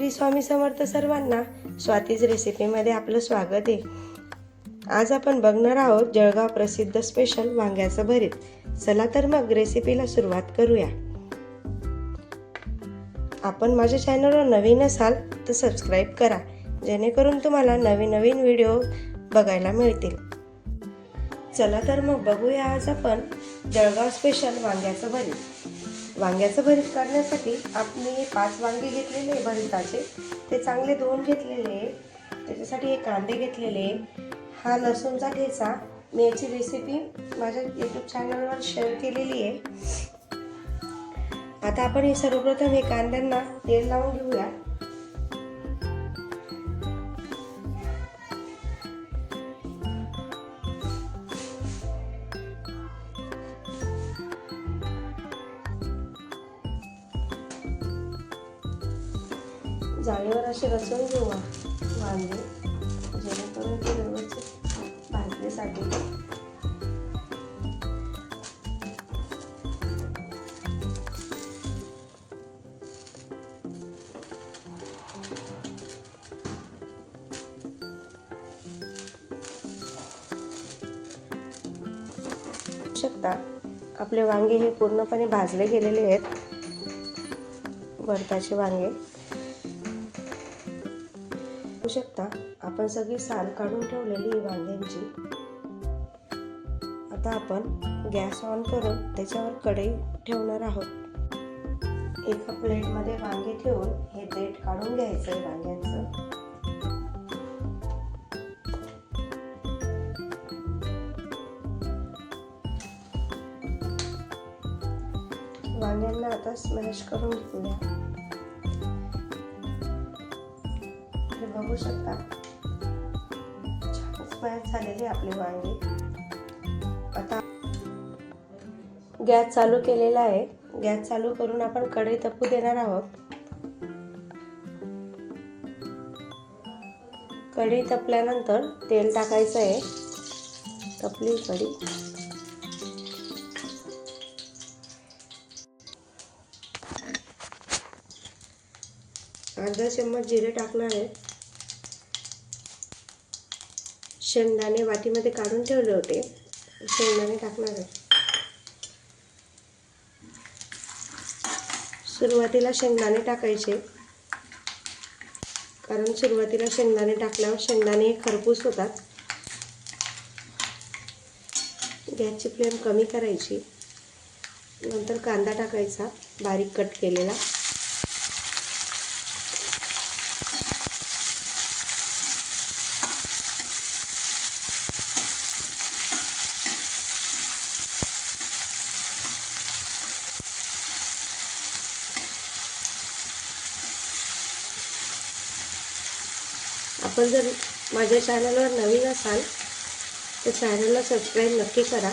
श्री स्वामी समर्थ सर्वांना स्वातीज रेसिपीमध्ये आपलं स्वागत आहे. आज आपण बघणार आहोत जळगाव प्रसिद्ध स्पेशल वांग्याचं भरीत. चला तर मग रेसिपीला सुरुवात करूया. आपण माझ्या चॅनलवर नवीन असाल तर सबस्क्राईब करा जेणेकरून तुम्हाला नवीन नवीन व्हिडिओ बघायला मिळतील. चला तर मग बघूया आज आपण जळगाव स्पेशल वांग्याचं भरीत. वांग्याचं भरीत करण्यासाठी आपण पाच वांगे घेतलेले आहे भरिताचे. ते चांगले धुवून घेतलेले आहे. त्याच्यासाठी हे कांदे घेतलेले हा लसूणचा ठेचा. मी याची रेसिपी माझ्या यूट्यूब चॅनलवर शेअर केलेली आहे. आता आपण हे सर्वप्रथम हे कांद्यांना तेल लावून घेऊया. जाळीवर असे रचून घेऊ वांगे जेणेकरून ते व्यवस्थित भाजण्यासाठी. शकता. आपले वांगे हे पूर्णपणे भाजले गेलेले आहेत. वरताचे वांगे. शकता. आपण सगळी साल काढून ठेवलेली वांग्यांची. आता आपण गॅस ऑन करून त्याच्यावर कढई ठेवणार आहोत. एका प्लेटमध्ये वांगे ठेवून हे देठ काढून घ्यायचं आहे वांग्यांचं. वांग्यांना आता स्मॅश करून घेऊया. बघू शकता? छान झालेले आपले वांगे. आता गॅस चालू केलेला आहे. गॅस चालू करून आपण कढई तपू देणार आहोत. कढई तपल्यानंतर तेल टाकायचं आहे. तपली कढी. अर्धा चम्मच जिरे टाकणार आहे. शेंगदाणे वाटीमध्ये काढून ठेवले होते. शेंगदाणे टाकणार आहे. सुरुवातीला शेंगदाणे टाकायचे. कारण सुरुवातीला शेंगदाणे टाकल्यावर शेंगदाणे खरपूस होतात. गॅसची फ्लेम कमी करायची. नंतर कांदा टाकायचा बारीक कट केलेला. आपण जर माझ्या चॅनलवर नवीन असाल तर चॅनलला सबस्क्राईब नक्की करा.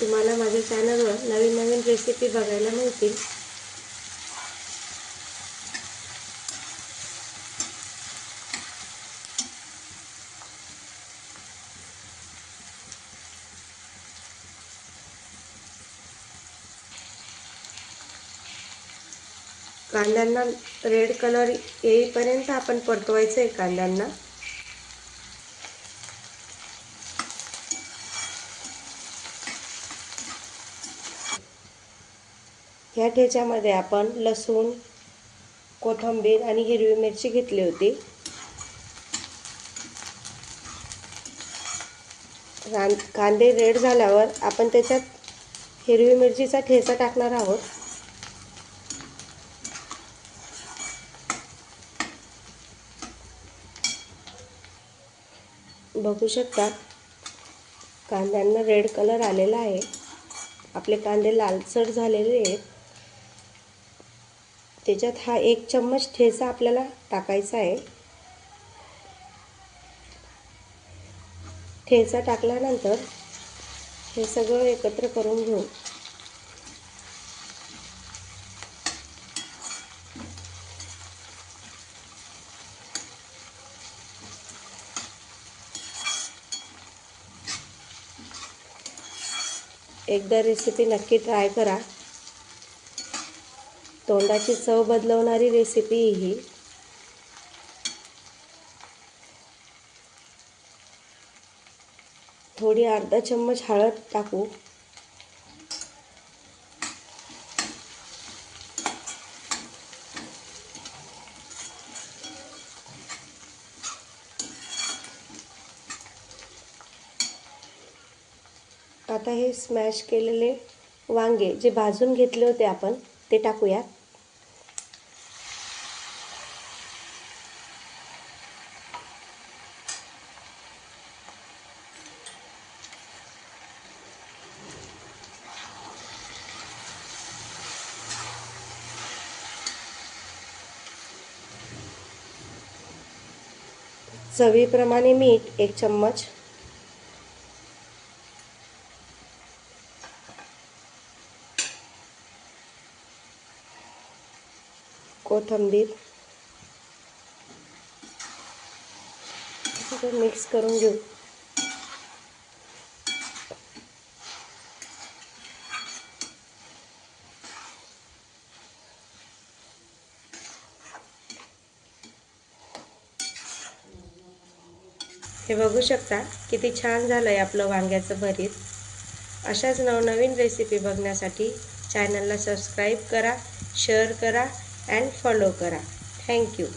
तुम्हाला माझ्या चॅनलवर नवीन नवीन रेसिपी बघायला मिळतील. कांद्यांना रेड कलर येईपर्यंत आपण परतवायचं आहे कांद्यांना. ह्या ठेच्यामध्ये आपण लसूण कोथिंबीर आणि हिरवी मिरची घेतली होती. कांदे रेड झाल्यावर आपण त्याच्यात हिरवी मिरचीचा ठेचा टाकणार आहोत. बघू शकता. कांद्यांना रेड कलर आलेला आहे. आपले कांदे लालसर झालेले आहेत. त्याच्यात हा एक चम्मच ठेचा आपल्याला टाकायचा आहे. ठेचा टाकल्यानंतर हे सगळं एकत्र करून घेऊ. एकदा रेसिपी नक्की ट्राय करा. तोंडाची चव बदलवणारी रेसिपी ही. थोडी अर्धा चम्मच हळद टाकू. आता हे स्मॅश केलेले वांगे जे भाजून घेतले होते आपण ते टाकूयात. चवीप्रमाणे मीठ एक चम्मच कोथंबीर. मिक्स करून घेऊ. हे बघू शकता किती छान झालं आहे आपलं वांग्याचं भरीत. अशाच नवनवीन रेसिपी बघण्यासाठी चॅनलला सबस्क्राईब करा शेअर करा अँड फॉलो करा थँक्यू